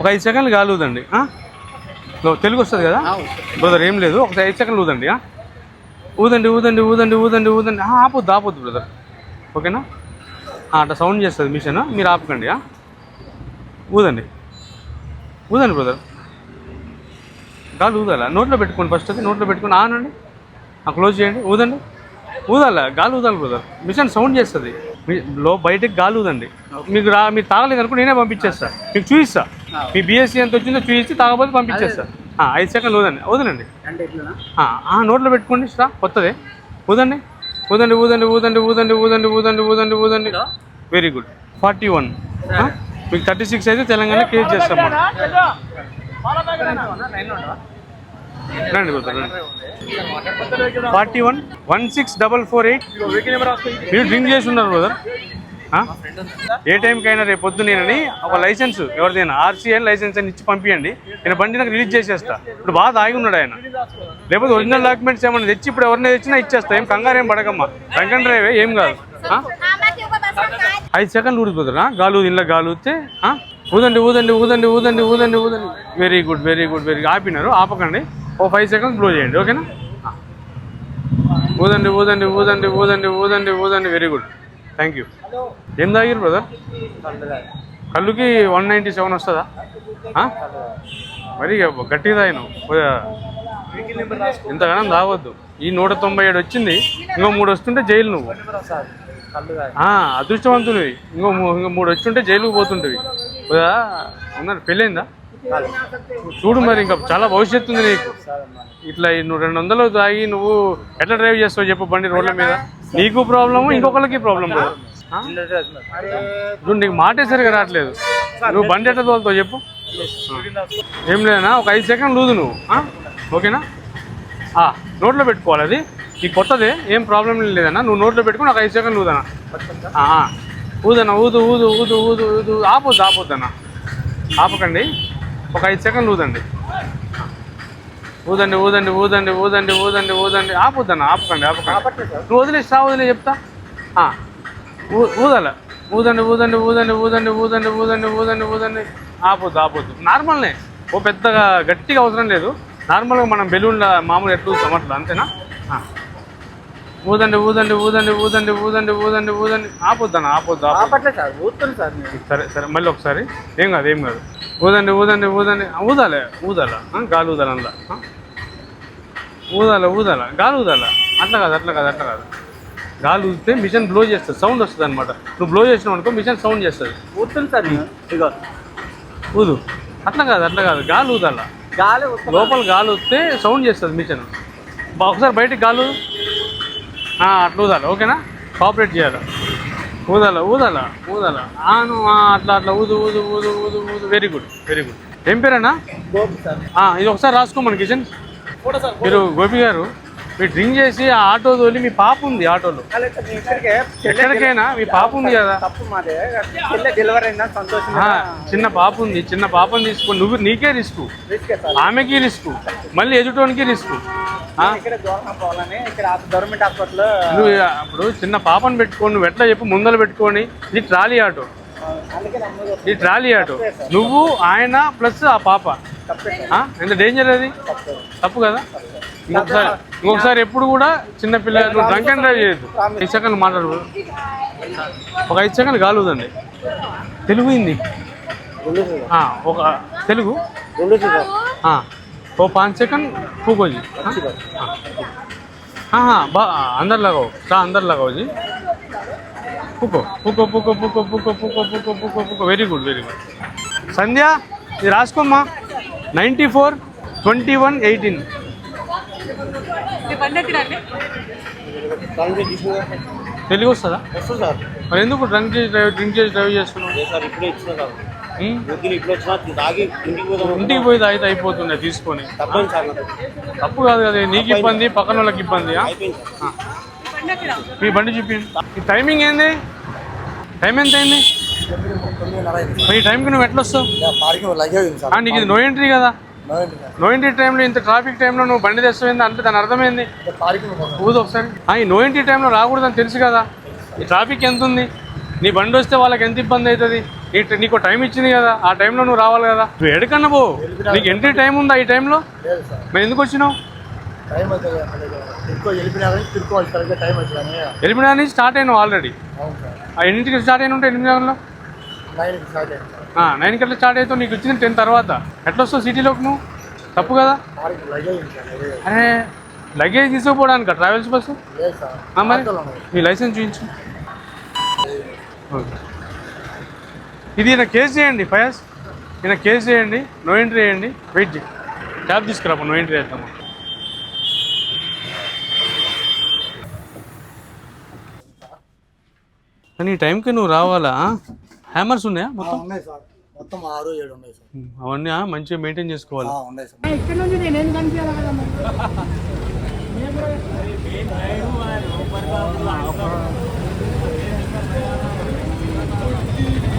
ఒక ఐదు సెకండ్లు గాలి ఊదండి. తెలుగు వస్తుంది కదా? బ్రదర్ ఏం లేదు. ఒక ఐదు సెకండ్లు ఊదండి? ఊదండి ఊదండి ఊదండి ఊదండి ఊదండి. ఆపొద్దు ఆపొద్దు బ్రదర్. ఓకేనా? అట్లా సౌండ్ చేస్తుంది మిషన్ మీరు ఆపకండి? ఊదండి. ఊదండి బ్రదర్. గాలి ఊదాలా? నోట్లో పెట్టుకోండి ఫస్ట్ అది నోట్లో పెట్టుకొని ఆనండి ఆ క్లోజ్ చేయండి. ఊదండి. ఊదాలా? గాలి ఊదాలి బ్రదర్. మిషన్ సౌండ్ చేస్తుంది. మీ- లో బయటకి గాలి ఊదండి. మీకు రా మీరు తాగలేదు అనుకో నేనే పంపించేస్తా. మీకు చూపిస్తా. మీ బీఎస్సీ ఎంత వచ్చిందో చూపించి తాగకపోతే పంపించేస్తా. ఆ, ఐదు సెకండ్లు ఇట్లా ఆ, నోట్లో పెట్టుకోండి స్ట్రా కొత్తదే. ఊదండి ఊదండి ఊదండి ఊదండి ఊదండి ఊదండి ఊదండి ఊదండి ఊదండి వెరీ గుడ్ ఫార్టీ వన్. మీకు థర్టీ సిక్స్ అయితే తెలంగాణ క్లియర్ చేస్తాం రండి brother forty one one six double four eight. మీరు డ్రింక్ చేసి ఉన్నారు బ్రదర్? ఏ టైంకి అయినా రేపు పొద్దునేనని ఒక లైసెన్స్ ఎవరిదైనా ఆర్సీఐ లైసెన్స్ అని ఇచ్చి పంపించండి నేను బండి నాకు రిలీజ్ చేసేస్తా ఇప్పుడు బాగా ఆగి ఉన్నాడు ఆయన లేకపోతే ఒరిజినల్ డాక్యుమెంట్స్ ఏమైనా తెచ్చి ఇప్పుడు ఎవరిని తెచ్చినా ఇచ్చేస్తా ఏం కంగారు ఏం పడకమ్మా వెంకట డ్రైవే ఏం కాదు ఐదు సెకండ్లు ఊడిపోతున్నా గాలు ఇంట్లో గాలు వస్తే ఊదండి ఊదండి ఊదండి ఊదండి ఊదండి ఊదండి very good very good very ఆపినారు ఆపకండి ఓ ఫైవ్ సెకండ్స్ బ్లో చేయండి ఓకేనా ఊదండి ఊదండి ఊదండి ఊదండి ఊదండి ఊదండి వెరీ గుడ్ థ్యాంక్ యూ ఏం తాగిరు బ్రదర్ కళ్ళుకి వన్ నైంటీ సెవెన్ వస్తుందా? మరి ఇక గట్టిగా తాగినావు. ఇంతగానం తాగొద్దు. ఈ నూట తొంభై ఏడు వచ్చింది ఇంకో మూడు వస్తుంటే జైలు నువ్వు. ఆ, అదృష్టవంతునివి. ఇంకో మూ- ఇంకో మూడు వచ్చుంటే జైలుకు పోతుంటివి. కదా ఉన్నారు పెళ్ళైందా? చూడు మరి ఇంకా చాలా భవిష్యత్తు ఉంది నీకు. ఇట్లా ఈ నువ్వు రెండు వందలు తాగి నువ్వు ఎట్లా డ్రైవ్ చేస్తావు చెప్పు బండి రోడ్ల మీద? నీకు ప్రాబ్లము ఇంకొకరికి ప్రాబ్లం లేదు? చూడు నీకు మాటే సరిగా రావట్లేదు. నువ్వు బండి ఎట్లా తోలుతావు చెప్పు. ఏం లేదన్నా ఒక ఐదు సెకండ్ లూదు నువ్వు? ఓకేనా? నోట్లో పెట్టుకోవాలి అది. ఈ కొత్తదే ఏం ప్రాబ్లం లేదన్నా నువ్వు నోట్లో పెట్టుకుని ఒక ఐదు సెకండ్ ఆ. ఊదన్నా ఊదు ఊదు ఊదు ఊదు ఊదు. ఆపొద్దు ఆపొద్దన్నా ఆపకండి. ఒక ఐదు సెకండ్లు ఊదండి. ఊదండి ఊదండి ఊదండి ఊదండి ఊదండి ఊదండి ఆపొద్దన్న ఆపకండి ఆపకండి నువ్వు వదిలేసి రా వదిలే చెప్తా ఊదాల ఊదండి ఊదండి ఊదండి ఊదండి ఊదండి ఊదండి ఊదండి ఊదండి ఆపొద్దు ఆపొద్దు నార్మల్నే ఓ పెద్దగా గట్టిగా అవసరం లేదు నార్మల్గా మనం బెలూన్ల మామూలు ఎట్లు ఊస్తాం అట్లా అంతేనా. ఊదండి ఊదండి ఊదండి ఊదండి ఊదండి ఊదండి ఊదండి. ఆపొద్దన్న ఆపొద్దు ఆపట్లేదు సార్ ఊరుతుంది సార్ సరే సరే మళ్ళీ ఒకసారి. ఏం కాదు ఏం కాదు. ఊదండి ఊదండి ఊదండి. ఊదాలే ఊదాల. గాలి ఊదాలి అందులో ఆ? ఊదాల ఊదాల. గాలి ఊదాల. అట్లా కాదు అట్లా కాదు అట్లా కాదు. గాలి ఊదితే మిషన్ బ్లో చేస్తుంది సౌండ్ వస్తుంది అనమాట నువ్వు బ్లో చేసినావు అనుకో మిషన్ సౌండ్ చేస్తుంది. ఊరుతుంది సార్ ఇగో ఊదు. అట్లా కాదు అట్లా కాదు. గాలి ఊదాల. గాలి. లోపల గాలి వస్తే సౌండ్ చేస్తుంది మిషన్. ఒకసారి బయటికి గాలి అట్లా ఊదాలి ఓకేనా? కోఆపరేట్ చేయాలి? ఊదాల ఊదాల ఊదాల. ఆను అట్లా అట్లా ఊదు ఊదు ఊదు ఊదు ఊదు. వెరీ గుడ్ వెరీ గుడ్ ఏం పేరేనా ఇది ఒకసారి రాసుకోమని కిషన్ మీరు గోపి గారు మీరు డ్రింక్ చేసి ఆ ఆటో తోలి మీ పాప ఉంది ఆటోలో. ఎక్కడికైనా? మీ పాప ఉంది కదా? చిన్న పాప ఉంది. చిన్న పాపని తీసుకొని నువ్వు నీకే రిస్క్. ఆమెకి రిస్క్. మళ్ళీ ఎదుటోనికి రిస్క్. నువ్వు అప్పుడు చిన్న పాపను పెట్టుకొని నువ్వు ఎట్లా చెప్పు? ముందర పెట్టుకొని ఇది ట్రాలీ ఆటో. ఇది ట్రాలీ ఆటో. నువ్వు ఆయన ప్లస్ ఆ పాప? ఎంత డేంజర్ అది? తప్పు కదా? ఇంకొకసారి ఇంకొకసారి ఎప్పుడు కూడా చిన్న పిల్లలు డ్రంక్ అండ్ డ్రైవ్ చేయొద్దు. ఐదు సెకండ్ మాట్లాడు ఒక ఐదు సెకండ్ కాలుదండి తెలుగు ఇంది ఒక తెలుగు. ఓ పాంచ్ సెకండ్ పూకోజీ బా అందరు లాగా చా అందరు లగావు జీ. పూకో పూకో పూకో పూకో పూకో పూకో పూకో పూకో పూకో very good very good Sandhya ఇది రాసుకోమ్మా. Ninety four twenty one eighteen. Telugu వస్తుందా? సార్. మరి ఎందుకు డ్రంక్ చేసి డ్రైవ్ డ్రింక్ చేసి డ్రైవ్ చేస్తున్నావు? తాగి ఇంటికి పోయి తాగితే అయిపోతుండే తీసుకొని. తప్పు కాదు కదా నీకు ఇబ్బంది పక్కన వాళ్ళకి ఇబ్బంది మీ బండి చూపించండి ఈ టైమింగ్ ఏంది? టైం ఎంత అయింది? మరి ఈ టైంకి నువ్వు ఎట్లా వస్తావు? పార్కింగ్ లగే ఉంది సార్. ఆ, నీకు ఇది నో ఎంట్రీ కదా. నో ఎంట్రీ టైంలో ఇంత ట్రాఫిక్ టైంలో నువ్వు బండి తెస్తావు అంటే దాని అర్థమైంది. ఊదు ఒకసారి. ఈ నో ఎంట్రీ టైంలో రాకూడదని తెలుసు కదా. ఈ ట్రాఫిక్ ఎంత ఉంది నీ బండి వస్తే వాళ్ళకి ఎంత ఇబ్బంది అవుతుంది? నీ నీకు టైం ఇచ్చింది కదా. ఆ టైంలో నువ్వు రావాలి కదా. నువ్వు ఎడకన్నా పో. నీకు ఎంట్రీ టైం ఉందా ఈ టైంలో మరి ఎందుకు వచ్చినావు? ఎలిమినా నుంచి స్టార్ట్ అయినావు ఆల్రెడీ ఆ ఎన్నింటికి స్టార్ట్ అయిన ఉంటే ఎనిమిది నైన్ గంటల స్టార్ట్ అవుతావు నీకు వచ్చింది టెన్ తర్వాత. ఎట్లా వస్తావు సిటీలోకి నువ్వు? తప్పు కదా? అరే లగేజ్ తీసుకుపోవడానికి? ట్రావెల్స్ బస్సు మరి? మీ లైసెన్స్ చూపించు ఓకే. ఇది ఈయన కేసు చేయండి ఫయాజ్. ఈయన కేసు చేయండి నో ఎంట్రీ చేయండి. వెయిట్ చేయి. క్యాబ్ తీసుకురా నో ఎంట్రీ చేద్దాము కానీ ఈ టైంకి నువ్వు రావాలా హ్యామర్స్ ఉన్నాయా మొత్తం? ఉన్నాయి సార్. మొత్తం ఆరు ఏడు ఉన్నాయి సార్. అవన్నీ మంచిగా మెయింటైన్ చేసుకోవాలి. ఉన్నాయి సార్. నుంచి నేనేం కనిపించాలి కదా